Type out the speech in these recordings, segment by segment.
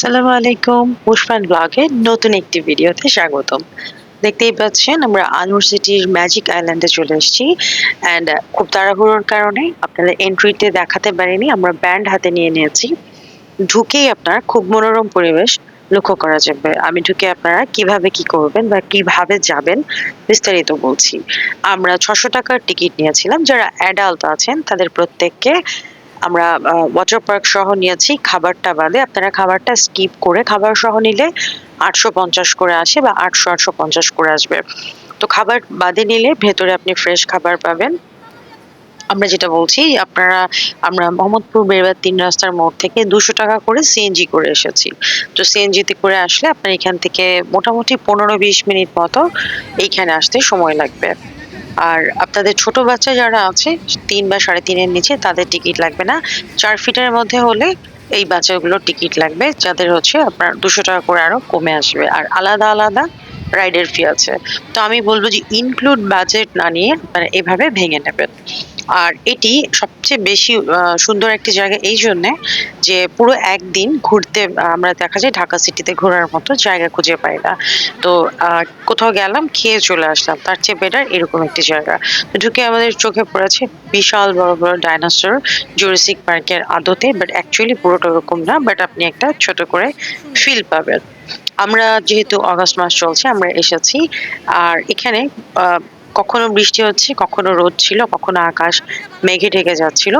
আসসালামু আলাইকুম। পুষ্পান ব্লগের নতুন একটি ভিডিওতে স্বাগতম। দেখতেই পাচ্ছেন, আমরা আনুর সিটির ম্যাজিক আইল্যান্ডে চলে এসেছি। অ্যান্ড খুব তাড়াহুড়োর কারণে আপনাদের এন্ট্রিতে দেখাতে পারিনি, আমরা ব্যান্ড হাতে নিয়ে নিয়েছি। ঢুকেই আপনার খুব মনোরম পরিবেশ লক্ষ্য করা যাবে। আমি ঢুকে আপনারা কীভাবে কি করবেন বা কীভাবে যাবেন বিস্তারিত বলছি। আমরা ছশো টাকার টিকিট নিয়েছিলাম। যারা অ্যাডাল্ট আছেন, তাদের প্রত্যেককে আমরা ওয়াটার পার্ক সহ নিয়েছি। খাবারটা বাদে আপনারা খাবারটা স্কিপ করে খাবার সহ নিলে আটশো পঞ্চাশ করে আসে বা আটশো আটশো পঞ্চাশ করে আসবে। তো খাবার বাদে নিলে ভেতরে আপনি ফ্রেশ খাবার পাবেন। আমরা যেটা বলছি, আপনারা, আমরা মোহাম্মদপুর বেরবার তিন রাস্তার মোড় থেকে দুশো টাকা করে সিএনজি করে এসেছি। তো সিএনজিতে করে আসলে আপনার এখান থেকে মোটামুটি পনেরো বিশ মিনিট মতো এইখানে আসতে সময় লাগবে। আর আপনাদের ছোট বাচ্চা যারা আছে, তিন বা সাড়ে তিনের নিচে, তাদের টিকিট লাগবে না। চার ফিটের মধ্যে হলে এই বাচ্চাগুলোর টিকিট লাগবে, যাদের হচ্ছে আপনার দুশো টাকা করে আরও কমে আসবে। আর আলাদা আলাদা রাইডের ফি আছে। তো আমি বলব যে ইনক্লুড বাজেট না নিয়ে আপনারা এভাবে ভেঙে নেবেন। আর এটি সবচেয়ে বেশি সুন্দর একটি জায়গা এই জন্যে যে পুরো একদিন ঘুরতে আমরা দেখা যায় ঢাকা সিটিতে ঘোরার মতো জায়গা খুঁজে পাই না। তো কোথাও গেলাম, খেয়ে চলে আসলাম। তার চেয়ে বেটার এরকম একটি জায়গা। ঢুকে আমাদের চোখে পড়েছে বিশাল বড় বড় ডাইনোসর জুরাসিক পার্কের আদতে বাট অ্যাকচুয়ালি পুরোটা ওরকম না বাট আপনি একটা ছোট করে ফিল পাবেন। আমরা যেহেতু আগস্ট মাস চলছে, আমরা এসেছি। আর এখানে কখনো বৃষ্টি হচ্ছে, কখনো রোদ ছিল, কখনো আকাশ মেঘে ঢেকে যাচ্ছিল।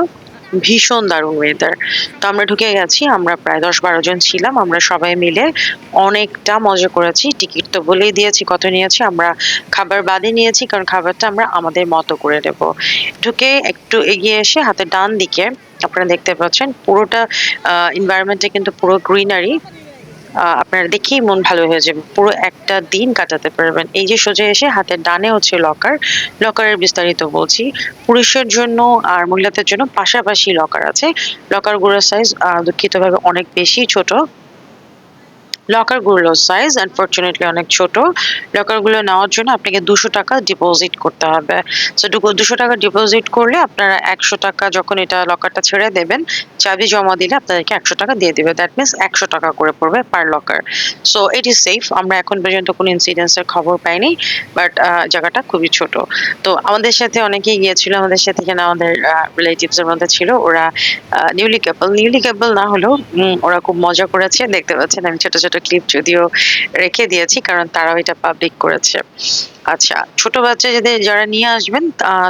ভীষণ দারুণ ওয়েদার তো আমরা ঢুকে গেছি, আমরা প্রায় দশ বারো জন ছিলাম, আমরা সবাই মিলে অনেকটা মজা করেছি। টিকিট তো বলেই দিয়েছি কত নিয়েছি, আমরা খাবার বাদে নিয়েছি, কারণ খাবারটা আমরা আমাদের মতো করে নেব ঢুকে একটু এগিয়ে এসে হাতে ডান দিকে, আপনারা দেখতে পাচ্ছেন, পুরোটা এনভায়রনমেন্টে কিন্তু পুরো গ্রিনারি আপনার দেখেই মন ভালো হয়ে যাবে। পুরো একটা দিন কাটাতে পারবেন। এই যে সোজা এসে হাতের ডানে হচ্ছে লকার লকারের বিস্তারিত বলছি। পুরুষের জন্য আর মহিলাদের জন্য পাশাপাশি লকার আছে। লকারগুলোর সাইজ দুঃখিতভাবে অনেক বেশি ছোট। লকারগুলোর সাইজ আনফর্চুনেটলি অনেক ছোট। লকারগুলো নেওয়ার জন্য আপনাকে দুশো টাকা ডিপোজিট করতে হবে। সো দুশো টাকা ডিপোজিট করলে আপনারা একশো টাকা যখন এটা লকারটা ছেড়ে দেবেন, চাবি জমা দিলে আপনাদেরকে একশো টাকা দিয়ে দিবে। দ্যাট মিনস একশো টাকা করে পড়বে per locker so it is safe আমরা এখন পর্যন্ত কোনো ইনসিডেন্সের খবর পাইনি বাট জায়গাটা খুবই ছোট। তো আমাদের সাথে অনেকেই গিয়েছিল, আমাদের সাথে এখানে আমাদের রিলেটিভস এর মধ্যে ছিল। ওরা নিউলি কাপল নিউলি কাপল না হলেও ওরা খুব মজা করেছে। দেখতে পাচ্ছেন, আমি ছোট ছোট ক্লিপ যদিও রেখে দিয়েছি, কারণ তারাও এটা পাবলিক করেছে। আচ্ছা ছোট বাচ্চা যাদের যারা নিয়ে আসবেন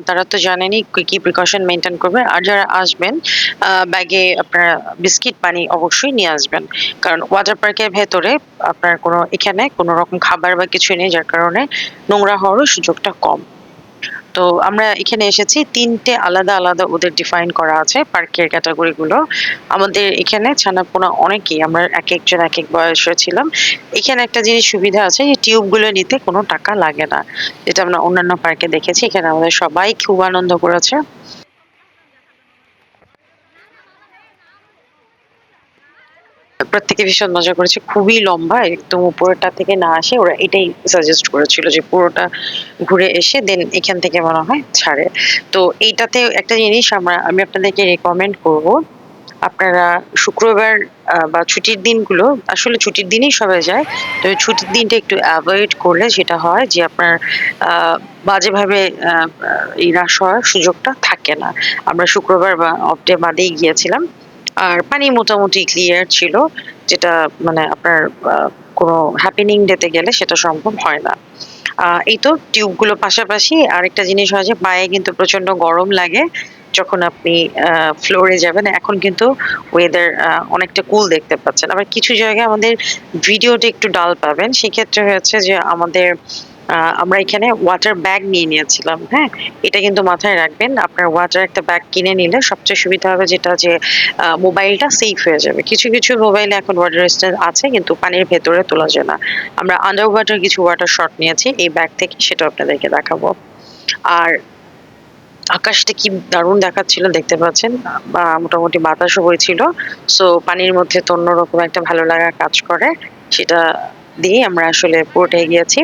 তারা তো জানেনই কি কি প্রিকশন মেনটেন করবেন। আর যারা আসবেন ব্যাগে আপনারা বিস্কিট পানি অবশ্যই নিয়ে আসবেন। কারণ ওয়াটার পার্কের ভেতরে আপনার কোনো, এখানে কোনো রকম খাবার বা কিছু নেই, যার কারণে নোংরা হওয়ারও সুযোগটা কম। তো আমরা এখানে এসেছি। তিনটে আলাদা আলাদা ওদের ডিফাইন করা আছে পার্কের ক্যাটাগরিগুলো আমাদের এখানে ছানাপোনা অনেকেই, আমরা এক একজন এক এক বয়সে ছিলাম। এখানে একটা জিনিস সুবিধা আছে যে টিউবগুলো নিতে কোনো টাকা লাগে না। যেটা আমরা অন্যান্য পার্কে দেখেছি, এখানে আমাদের সবাই খুব আনন্দ করেছে। প্রত্যেকে ভীষণ মজা করেছে, খুবই লম্বা, একদম উপরেরটা থেকে না আসে, ওরা এটাই সাজেস্ট করেছিল যে পুরোটা ঘুরে এসে দেন এখান থেকে মনে হয় ছাড়ে। তো এইটাতে একটা জিনিস আমরা, আমি আপনাদেরকে রেকমেন্ড করব, আপনারা শুক্রবার বা ছুটির দিনগুলো, আসলে ছুটির দিনেই সবাই যায় তো ছুটির দিনটা একটু অ্যাভয়েড করলে যেটা হয় যে আপনার বাজেভাবে এই হ্রাস হওয়ার সুযোগটা থাকে না। আমরা শুক্রবার বা অফ ডে বাদেই গিয়েছিলাম আর পানি মোটামুটি ক্লিয়ার ছিল, যেটা মানে আপনার কোনো হ্যাপেনিং ডেতে গেলে সেটা সম্ভব হয় না। এই তো টিউবগুলো পাশাপাশি আরেকটা জিনিস হয় যে পায়ে কিন্তু প্রচণ্ড গরম লাগে, যখন আপনি ফ্লোরে যাবেন, এখন কিন্তু ওয়েদার অনেকটা কুল দেখতে পাচ্ছেন। আবার কিছু জায়গায় আমাদের ভিডিওটা একটু ডাল পাবেন, সেক্ষেত্রে হয়েছে যে আমাদের আমরা এখানে ওয়াটার ব্যাগ নিয়ে নিয়েছিলাম হ্যাঁ? এটা কিন্তু মাথায় রাখবেন, আপনার ওয়াটার একটা ব্যাগ কিনে নিলে সবচেয়ে সুবিধা হবে যেটা যে মোবাইলটা সেফ হয়ে যাবে। কিছু কিছু মোবাইলে এখন ওয়াটার রেজিস্ট্যান্স আছে, কিন্তু পানির ভেতরে তোলা যায় না। আমরা আন্ডার ওয়াটার কিছু ওয়াটার শট নিয়েছি, এই ব্যাগ থেকে সেটা আপনাদেরকে দেখাবো। আর আকাশটা কি দারুণ দেখাচ্ছিল, দেখতে পাচ্ছেন? বা মোটামুটি বাতাসও বইছিল সো পানির মধ্যে তো অন্যরকম একটা ভালো লাগা কাজ করে। সেটা দিয়ে আমরা আসলে পুরোটাই গিয়েছি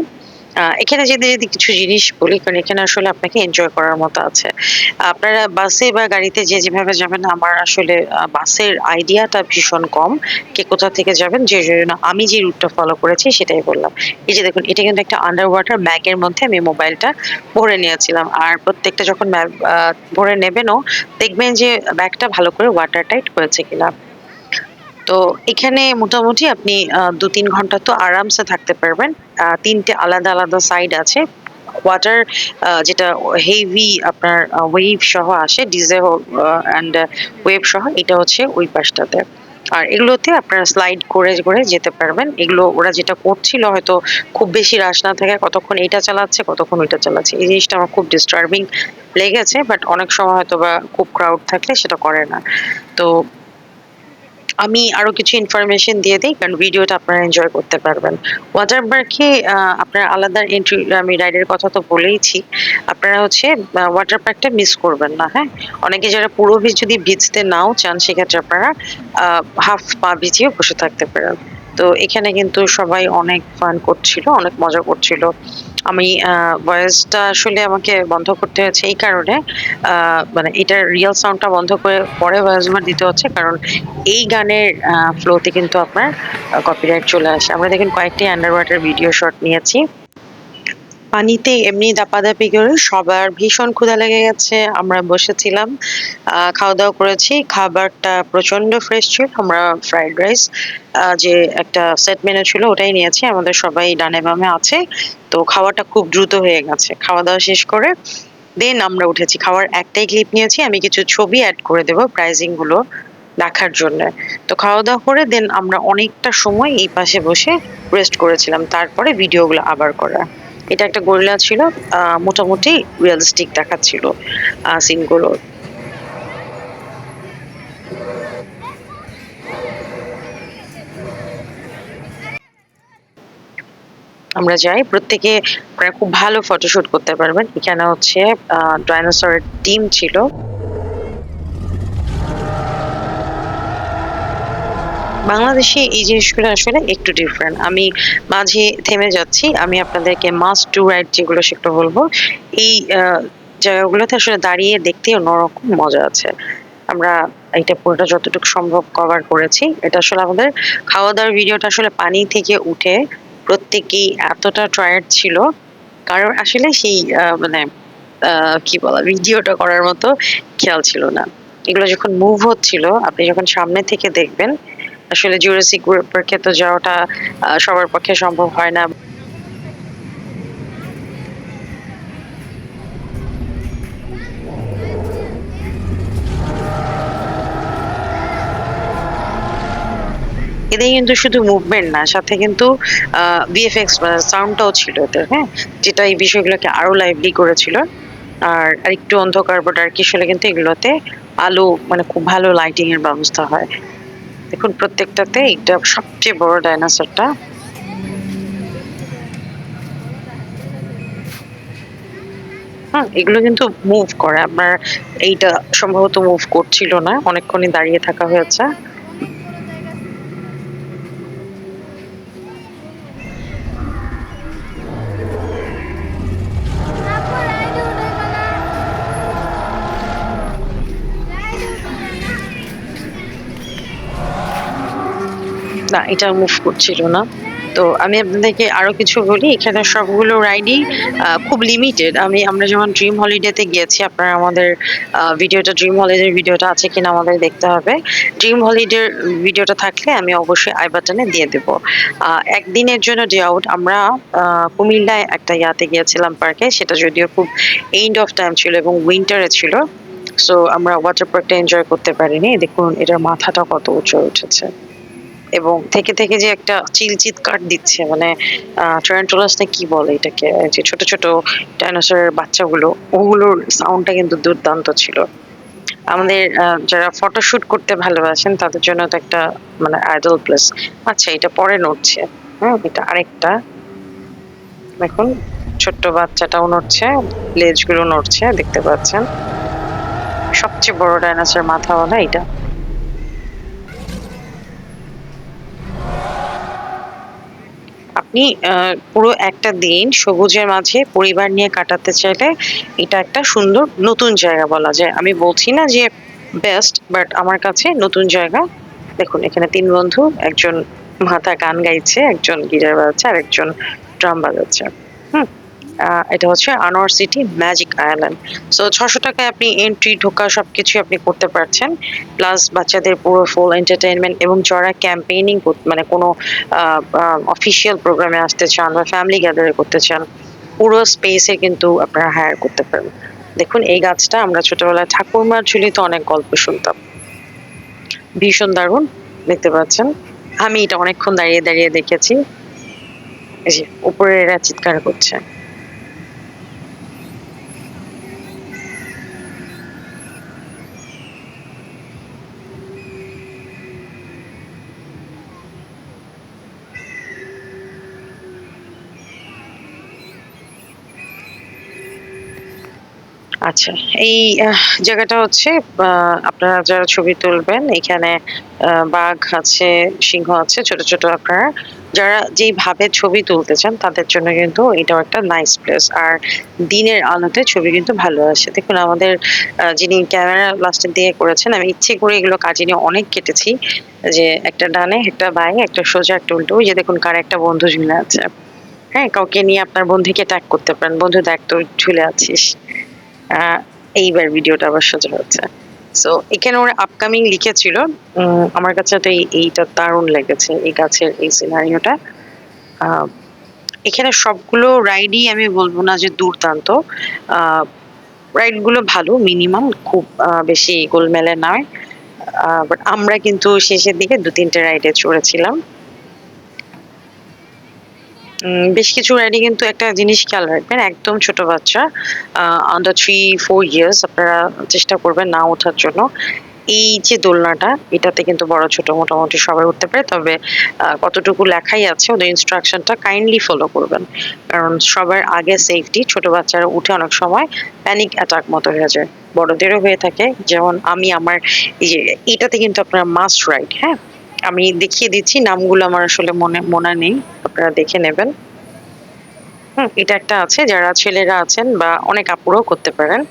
এখানে যদি যদি কিছু জিনিস বলি, কারণ এখানে আসলে আপনাকে এনজয় করার মতো আছে। আপনারা বাসে বা গাড়িতে যে যেভাবে যাবেন, আমার আসলে বাসের আইডিয়াটা ভীষণ কম, কে কোথা থেকে যাবেন, যে জন্য আমি যে রুটটা ফলো করেছি, সেটাই বললাম। এই যে দেখুন, এটা কিন্তু একটা আন্ডার ওয়াটার ব্যাগের মধ্যে আমি মোবাইলটা ভরে নিয়েছিলাম। আর প্রত্যেকটা যখন ভরে নেবেনও, দেখবেন যে ব্যাগটা ভালো করে ওয়াটার টাইট হয়েছে কিনা। তো এখানে মোটামুটি আপনি দু তিন ঘণ্টা তো আরামসে থাকতে পারবেন। তিনটে আলাদা আলাদা সাইড আছে। ওয়াটার যেটা হেভি আপনার ওয়েভ সহ আসে ডিজে অ্যান্ড ওয়েভ সহ, এটা হচ্ছে ওই পাশটাতে। আর এগুলোতে আপনারা স্লাইড করে করে যেতে পারবেন। এগুলো ওরা যেটা করছিল হয়তো খুব বেশি রাশ না থাকে কতক্ষণ এটা চালাচ্ছে, কতক্ষণ ওইটা চালাচ্ছে। এই জিনিসটা আমার খুব ডিস্টার্বিং লেগেছে বাট অনেক সময় হয়তো বা খুব ক্রাউড থাকলে সেটা করে না। তো আমি আরও কিছু ইনফরমেশন দিয়ে দিই, কারণ ভিডিওটা আপনারা এনজয় করতে পারবেন। ওয়াটার পার্কে আপনার আলাদা এন্ট্রি আমি রাইডের কথা তো বলেইছি। আপনারা হচ্ছে ওয়াটার পার্কটা মিস করবেন না হ্যাঁ? অনেকে যারা পুরো ভিজ যদি ভিজতে নাও চান, সেক্ষেত্রে আপনারা হাফ পা ভিজিয়ে বসে থাকতে পারেন। তো এখানে কিন্তু সবাই অনেক ফান করছিল, অনেক মজা করছিল। আমি ভয়েসটা আসলে আমাকে বন্ধ করতে হয়েছে এই কারণে মানে এটার রিয়েল সাউন্ডটা বন্ধ করে পরে ভয়েস ওভার দিতে হচ্ছে, কারণ এই গানের ফ্লোতে কিন্তু আপনার কপিরাইট চলে আসে। আমরা দেখেন কয়েকটি আন্ডার ওয়াটার ভিডিও শট নিয়েছি। পানিতে এমনি দাপাদাপি করে সবার ভীষণ ক্ষুধা লেগে গেছে, আমরা বসেছিলাম খাওয়া দাওয়া করেছি, খাবারটা প্রচণ্ড ফ্রেশ ছিল, আমরা ফ্রাইড রাইস যে একটা সেট মেনু ছিল ওটাই নিয়েছি, আমাদের সবাই ডানে বামে আছে, তো খাওয়াটা খুব দ্রুত হয়ে গেছে খাওয়া দাওয়া শেষ করে দেন আমরা উঠেছি, খাওয়ার একটাই ক্লিপ নিয়েছি, আমি কিছু ছবি অ্যাড করে দেবো প্রাইজিংগুলো দেখার জন্য, তো খাওয়া দাওয়া করে দেন আমরা অনেকটা সময় এই পাশে বসে রেস্ট করেছিলাম, তারপরে ভিডিওগুলো আবার করা। এটা একটা গরিলা ছিল মোটামুটি রিয়েলিস্টিক দেখাচ্ছিল সিনগুলো। আমরা যাই, প্রত্যেকে খুব ভালো ফটোশুট করতে পারবেন। এখানে হচ্ছে ডাইনোসরের টিম ছিল। বাংলাদেশে এই জিনিসগুলো আসলে একটু ডিফারেন্ট আমি মাঝে থেমে যাচ্ছি। আমি আপনাদেরকে মাস্ট টু রাইড যেগুলো সেগুলো বলব। এই জায়গাগুলোতে আসলে দাঁড়িয়ে দেখতে অন্যরকম মজা আছে। আমরা এটা পুরোটা যতটুকু সম্ভব কভার করেছি। এটা আসলে আমাদের খাওয়া দাওয়ার ভিডিওটা আসলে পানি থেকে উঠে প্রত্যেকেই এতটা টায়ার্ড ছিল। কারণ আসলে সেই মানে কি বলা ভিডিওটা করার মতো খেয়াল ছিল না। এগুলো যখন মুভ হচ্ছিল, আপনি যখন সামনে থেকে দেখবেন আসলে জুরাসিক পার্কে তো যাওয়াটা সবার পক্ষে সম্ভব হয় না। এতে কিন্তু শুধু মুভমেন্ট না, সাথে কিন্তু ভিএফএক্স সাউন্ডটাও ছিল এতে হ্যাঁ? যেটা এই বিষয়গুলোকে আরও লাইভলি করেছিল। আর আরেকটু অন্ধকার বা ডার্কিশ হলে কিন্তু এগুলোতে আলো মানে খুব ভালো লাইটিং এর ব্যবস্থা হয়। দেখুন, প্রত্যেকটাতে এইটা সবচেয়ে বড় ডাইনোসরটা। হ্যাঁ এগুলো কিন্তু মুভ করে। আপনার এইটা সম্ভবত মুভ করছিল না, অনেকক্ষণই দাঁড়িয়ে থাকা হয়েছে। না, এটা মুভ করছিল না। তো আমি আপনাদেরকে আরও কিছু বলি, এখানে সবগুলো রাইডই খুব লিমিটেড আমি, আমরা যেমন ড্রিম হলিডেতে গিয়েছি, আপনারা আমাদের ভিডিওটা ড্রিম হলিডের ভিডিওটা আছে কিনা আমাদের দেখতে হবে। ড্রিম হলিডের ভিডিওটা থাকলে আমি অবশ্যই আই বাটনে দিয়ে দেবো। একদিনের জন্য ডে আউট আমরা কুমিল্লায় একটা ইয়াতে গিয়েছিলাম পার্কে সেটা যদিও খুব এন্ড অফ টাইম ছিল এবং উইন্টারে ছিল। সো আমরা ওয়াটার পার্কটা এনজয় করতে পারিনি। দেখুন, এটার মাথাটা কত উঁচু উঠেছে। এবং থেকে থেকে যে একটা চিল চিৎকার দিচ্ছে মানে ট্রেন্টোলাস না কি বলে এটাকে যে ছোট ছোট ডাইনোসরের বাচ্চাগুলো, ওগুলোর সাউন্ডটা কিন্তু দুর্দান্ত ছিল। আমাদের যারা ফটোশুট করতে ভালোবাসেন, তাদের জন্য তো একটা মানে আইডল প্লেস আচ্ছা এটা পরে নড়ছে। হ্যাঁ এটা আরেকটা। দেখুন, ছোট্ট বাচ্চাটাও নড়ছে, লেজগুলো নড়ছে, দেখতে পাচ্ছেন। সবচেয়ে বড় ডাইনোসর মাথাওয়ালা এটা আপনি পুরো একটা দিন সবুজের মাঝে পরিবার নিয়ে কাটাতে চাইলে এটা একটা সুন্দর নতুন জায়গা বলা যায়। আমি বলছি না যে বেস্ট বাট আমার কাছে নতুন জায়গা। দেখুন, এখানে তিন বন্ধু, একজন মাথা গান গাইছে, একজন গিটার বাজাচ্ছে আর একজন ড্রাম বাজাচ্ছে। হুম। এটা হচ্ছে Anwar city magic island so ছশো টাকায় আপনি এন্ট্রি ঢোকা সবকিছু আপনি করতে পারছেন। প্লাস বাচ্চাদের পুরো ফুল এন্টারটেইনমেন্ট এবং যারা ক্যাম্পেইনিং মানে কোনো অফিসিয়াল প্রোগ্রামে আসতে চান বা ফ্যামিলি গ্যাদারে করতে চান, পুরো স্পেসে কিন্তু আপনারা হায়ার করতে পারেন দেখুন, এই গাছটা আমরা ছোটবেলায় ঠাকুরমার ঝুলিতে অনেক গল্প শুনতাম। ভীষণ দারুণ, দেখতে পাচ্ছেন। আমি এটা অনেকক্ষণ দাঁড়িয়ে দাঁড়িয়ে দেখেছি। এই যে, উপরে এরা চিৎকার করছে। আচ্ছা এই জায়গাটা হচ্ছে আপনারা যারা ছবি তুলবেন, এখানে বাঘ আছে, সিংহ আছে, ছোট ছোট আপনারা যারা যেইভাবে ছবি তুলতে চান, তাদের জন্য কিন্তু এটাও একটা নাইস প্লেস আর দিনের আলোতে ছবি কিন্তু ভালো আসে। দেখুন, আমাদের যিনি ক্যামেরা লাস্টের দিকে করেছেন, আমি ইচ্ছে করে এগুলো কাজে নিয়ে অনেক কেটেছি, যে একটা ডানে, একটা বাই একটা সোজা, একটা উল্টো যে দেখুন কার একটা বন্ধু ঝুলে আছে। হ্যাঁ কাউকে নিয়ে আপনার বন্ধুকে ট্যাগ করতে পারেন। বন্ধু দেখ তো ঝুলে আছিস। এইবার ভিডিওটা আবার সোজা হচ্ছে। সো এখানে ওরা আপকামিং লিখেছিল। আমার কাছে তো এইটা দারুণ লেগেছে, এই গাছের এই সিনারিওটা এখানে সবগুলো রাইডই আমি বলব না যে দুর্দান্ত। রাইডগুলো ভালো মিনিমাম খুব বেশি গোলমেলে নয়। বাট আমরা কিন্তু শেষের দিকে দু তিনটে রাইডে চড়েছিলাম। বেশ কিছু রাইডে কিন্তু একটা জিনিস খেয়াল রাখবেন, একদম ছোট বাচ্চা আন্ডার থ্রি ফোর ইয়ার্স আপনারা চেষ্টা করবেন না ওঠার জন্য। এই যে দোলনাটা, এটাতে কিন্তু বড় ছোট মোটামুটি সবাই উঠতে পারে, তবে কতটুকু লেখাই আছে ওদের ইনস্ট্রাকশনটা কাইন্ডলি ফলো করবেন। কারণ সবার আগে সেফটি ছোট বাচ্চারা উঠে অনেক সময় প্যানিক অ্যাটাক মতো হয়ে যায়। বড়দেরও হয়ে থাকে, যেমন আমি, আমার এই যে, এটাতে কিন্তু আপনার মাস্ট রাইড হ্যাঁ? আমি দেখিয়ে দিচ্ছি, নামগুলো আমার আসলে মনে মনে নেই, আপনারা দেখে নেবেন। হুম, এটা একটা আছে, যারা ছেলেরা আছেন বা অনেক আপুরাও করতে পারেন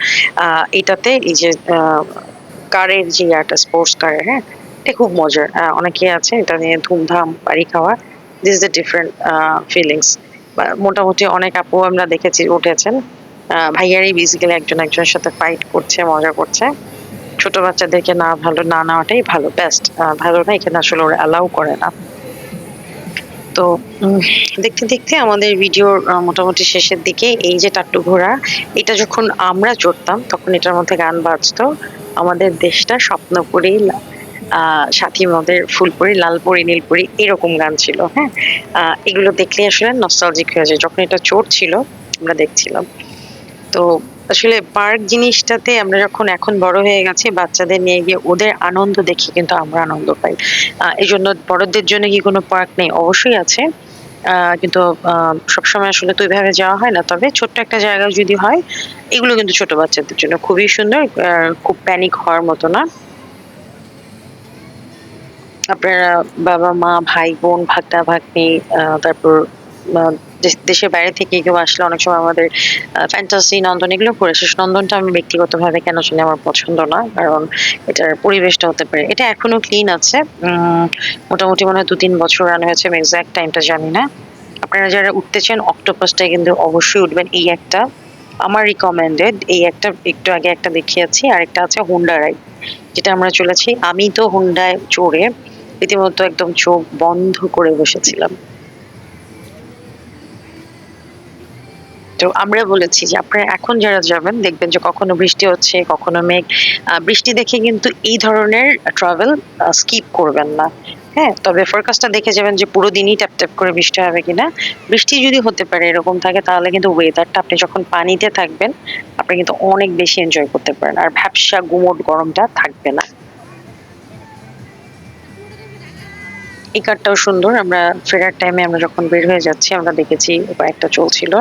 এটাতে এই যে কারের যে একটা স্পোর্টস কারের হ্যাঁ এটা খুব মজার। অনেকে আছে, এটা নিয়ে ধুমধাম, বাড়ি খাওয়া দিস দ্য ডিফারেন্ট ফিলিংস মোটামুটি অনেক আপু আমরা দেখেছি, উঠেছেন। ভাইয়ারই বেসিক্যালি একজন একজনের সাথে ফাইট করছে, মজা করছে। ছোট বাচ্চাদেরকে না ভালো, না নেওয়াটাই ভালো বেস্ট ভালো না, এখানে আসলে ওরা অ্যালাউ করে না। তো দেখতে দেখতে আমাদের ভিডিওর মোটামুটি শেষের দিকে এই যে টাট্টু ঘোড়া, এটা যখন আমরা চড়তাম, তখন এটার মধ্যে গান বাজতো। আমাদের দেশটা স্বপ্নপুরী, আহ, সাথী মদের ফুলপুরি, লালপুরি, নীলপুরি, এরকম গান ছিল হ্যাঁ? এগুলো দেখলে আসলে নস্টালজিক হয়ে যায়। যখন এটা চোর ছিল, আমরা দেখছিলাম। তো আসলে পার্ক জিনিসটাতে আমরা যখন এখন বড় হয়ে গেছি, বাচ্চাদের নিয়ে গিয়ে ওদের আনন্দ দেখি কিন্তু আমরা আনন্দ পাই। এই জন্য বড়দের জন্য কি কোনো পার্ক নেই? অবশ্যই আছে। কিন্তু সবসময় আসলে তো ওইভাবে যাওয়া হয় না। তবে ছোট্ট একটা জায়গা যদি হয়, এগুলো কিন্তু ছোট বাচ্চাদের জন্য খুবই সুন্দর খুব প্যানিক হওয়ার মতো না। আপনারা বাবা মা ভাই বোন ভাগনা ভাগ্নি তারপর দেশের বাইরে থেকে কেউ আসলে অনেক সময় আমাদের ফ্যান্টাসি নন্দন এগুলো করে শেষ নন্দনটা আমি ব্যক্তিগতভাবে কেন শুনে আমার পছন্দ না, কারণ এটার পরিবেশটা হতে পারে। এটা এখনও ক্লিন আছে। মোটামুটি মনে হয় দু তিন বছর রান হয়েছে, আমি এক্সাক্ট টাইমটা জানি না। আপনারা যারা উঠতে চান অক্টোপাসটাই কিন্তু অবশ্যই উঠবেন। এই একটা, আমার রিকমেন্ডেড এই একটা, একটু আগে একটা দেখিয়েছি। আর একটা আছে হুন্ডা রাইড যেটা আমরা চলেছি। আমি তো হুন্ডায় চড়ে, রীতিমতো একদম চোখ বন্ধ করে বসেছিলাম। তো আমরা বলেছি যে আপনারা এখন যারা যাবেন, দেখবেন যে কখনো বৃষ্টি হচ্ছে, কখনো মেঘ। বৃষ্টি দেখে কিন্তু এই ধরনের ট্রাভেল স্কিপ করবেন না। হ্যাঁ তবে ফোরকাস্টটা দেখে যাবেন যে পুরো দিনই ট্যাপ ট্যাপ করে বৃষ্টি হবে কিনা। বৃষ্টি যদি হতে পারে, এরকম থাকে, তাহলে কিন্তু ওয়েদারটা আপনি যখন পানিতে থাকবেন, আপনি কিন্তু অনেক বেশি এনজয় করতে পারেন আর ভ্যাবসা গুমোট গরমটা থাকবে না। এই কারটাও সুন্দর, আমরা ফেরার টাইমে আমরা যখন বের হয়ে যাচ্ছি, আমরা দেখেছি কয়েকটা চলছিল।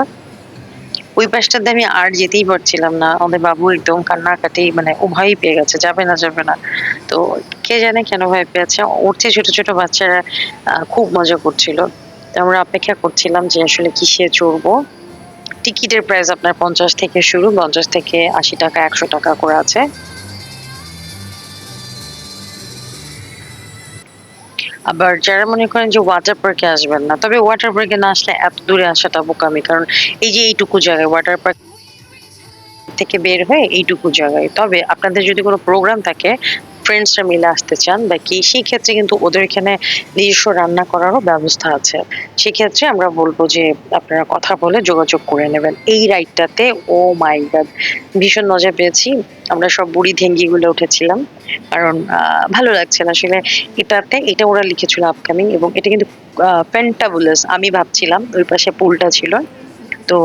ওই পাশটাতে আমি আর যেতেই পারছিলাম না। আমাদের বাবু একদম কান্নাকাটি মানে ও ভয়ই পেয়ে গেছে, যাবে না যাবে না। তো কে জানে কেন ভয় পেয়েছে। ওর চেয়ে ছোট ছোট বাচ্চারা খুব মজা করছিল। তো আমরা অপেক্ষা করছিলাম যে আসলে কিসে চড়বো। টিকিটের প্রাইস আপনার পঞ্চাশ থেকে শুরু, পঞ্চাশ থেকে আশি টাকা, একশো টাকা করে আছে। আবার যারা মনে করেন যে ওয়াটার পার্কে আসবেন না, তবে ওয়াটার পার্কে না আসলে এত দূরে আসাটা বোকামি, কারণ এই যে এইটুকু জায়গায় ওয়াটার পার্ক থেকে বের হয়ে এইটুকু জায়গায়। তবে আপনাদের যদি কোনো প্রোগ্রাম থাকে ফ্রেন্ডসরা মিলে আসতে চান বা কি, সেই ক্ষেত্রে কিন্তু ওদের এখানে নিজস্ব রান্না করারও ব্যবস্থা আছে। সেক্ষেত্রে আমরা বলব যে, আপনারা কথা বলে যোগাযোগ করে নেবেন। এই রাইডটাতে ও মাই গড ভীষণ মজা পেয়েছি। আমরা সব বুড়ি ধেঙ্গিগুলো উঠেছিলাম। কারণ ভালো লাগছে না আসলে। এটাতে, এটা ওরা লিখেছিল আপকামিং এবং এটা কিন্তু পেন্টাবুলাস আমি ভাবছিলাম। ওই পাশে পুলটা ছিল। তো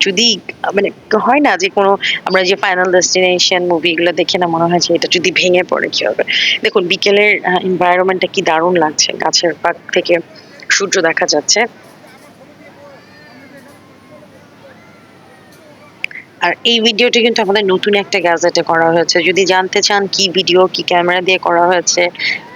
যদি মানে হয় না যে কোনো, আমরা যে ফাইনাল ডেস্টিনেশন মুভিগুলো দেখে না মনে হয় যে এটা যদি ভেঙে পড়ে কি হবে? দেখুন, বিকেলের এনভায়রনমেন্টটা কি দারুণ লাগছে। গাছের পাক থেকে সূর্য দেখা যাচ্ছে। আর এই ভিডিওটি কিন্তু আমাদের নতুন একটা গ্যাজেটে করা হয়েছে। যদি জানতে চান কি ভিডিও, কি ক্যামেরা দিয়ে করা হয়েছে,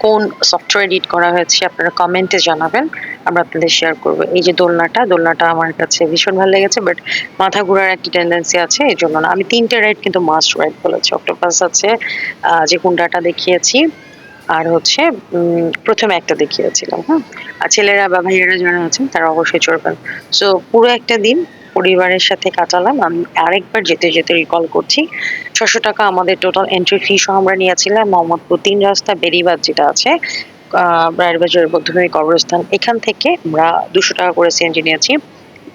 কোন সফটওয়্যার এডিট করা হয়েছে, আপনারা কমেন্টে জানাবেন, আমরা আপনাদের শেয়ার করব। এই যে দোলনাটা দোলনাটা আমার কাছে ভীষণ ভালো লেগেছে বাট মাথা ঘোরার একটা টেন্ডেন্সি আছে, এই জন্য না। আমি তিনটে রাইড কিন্তু মাস্ট রাইড বলেছি। অক্টোপাস আছে যে কুন্ডাটা দেখিয়েছি, আর হচ্ছে প্রথমে একটা দেখিয়েছিলাম হ্যাঁ। আর ছেলেরা বা ভাইয়েরা যারা আছেন, তারা অবশ্যই চড়বেন। সো পুরো একটা দিন পরিবারের সাথে কাটালাম। আমি আরেকবার যেতে যেতে রিকল করছি। ছশো টাকা আমাদের টোটাল এন্ট্রি ফি সহ আমরা নিয়েছিলাম। মোহাম্মদপুর তিন রাস্তা বেরিবাদ যেটা আছে রায়েরবাজার বৌদ্ধভূমি কবরস্থান। এখান থেকে আমরা দুশো টাকা করে সিএনজি নিয়েছি।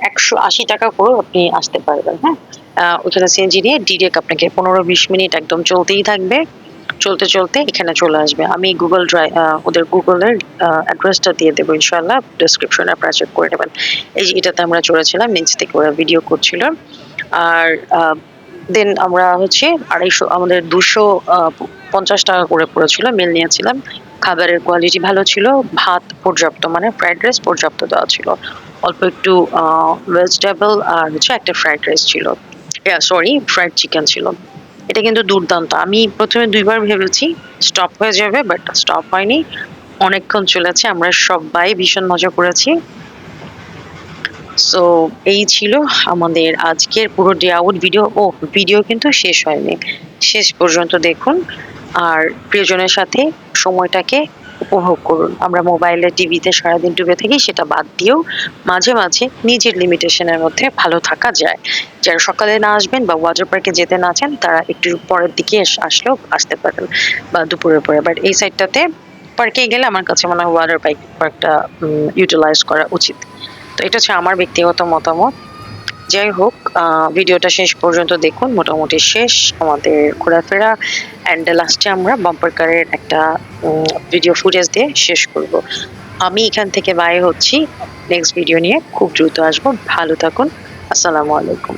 একশো আশি টাকা করে আপনি আসতে পারবেন হ্যাঁ? ওখানে সিএনজি নিয়ে ডিরেক্ট আপনাকে পনেরো বিশ মিনিট একদম চলতেই থাকবে। চলতে চলতে এখানে চলে আসবে। আমি গুগল ড্রাইভ ওদের গুগলের অ্যাড্রেসটা দিয়ে দেবো ইনশাল্লাহ ডিসক্রিপশনে আপনারা চেক করে নেবেন। এই যে এটাতে আমরা চড়েছিলাম, নিচ থেকে ওরা ভিডিও করছিল। আর দেন আমরা হচ্ছে আড়াইশো, আমাদের দুশো পঞ্চাশ টাকা করে পড়েছিল মিল নিয়েছিলাম। খাবারের কোয়ালিটি ভালো ছিল, ভাত পর্যাপ্ত মানে ফ্রাইড রাইস পর্যাপ্ত দেওয়া ছিল। অল্প একটু ভেজিটেবল আর হচ্ছে একটা ফ্রাইড রাইস ছিল। সরি ফ্রাইড চিকেন ছিল। এটা কিন্তু দুর্দান্ত। আমি প্রথমে দুইবার ভেবেছি স্টপ হয়ে যাবে বাট স্টপ হয়নি। অনেকক্ষণ চলেছে, আমরা সবাই ভীষণ মজা করেছি। সো এই ছিল আমাদের আজকের পুরো ডে আউট ভিডিও ও ভিডিও কিন্তু শেষ হয়নি। শেষ পর্যন্ত দেখুন। আর প্রিয়জনের সাথে সময়টাকে উপভোগ করুন। আমরা মোবাইলে, টিভিতে সারাদিন ডুবে থাকি, সেটা বাদ দিয়েও মাঝে মাঝে নিজের লিমিটেশনের মধ্যে ভালো থাকা যায়। যারা সকালে না আসবেন বা ওয়াটার পার্কে যেতে না চান, তারা একটু পরের দিকে আসলেও আসতে পারেন বা দুপুরের পরে। বাট এই সাইডটাতে পার্কে গেলে আমার কাছে মনে হয় ওয়াটার পার্ক পার্কটা ইউটিলাইজ করা উচিত। তো এটা হচ্ছে আমার ব্যক্তিগত মতামত। যাই হোক ভিডিওটা শেষ পর্যন্ত দেখুন, মোটামুটি শেষ। আমাদের ঘোরাফেরা অ্যান্ড লাস্টে আমরা বাম্পার কারের একটা ভিডিও ফুটেজ দিয়ে শেষ করব। আমি এখান থেকে বাই হচ্ছি। নেক্সট ভিডিও নিয়ে খুব দ্রুত আসব। ভালো থাকুন। আসসালামু আলাইকুম।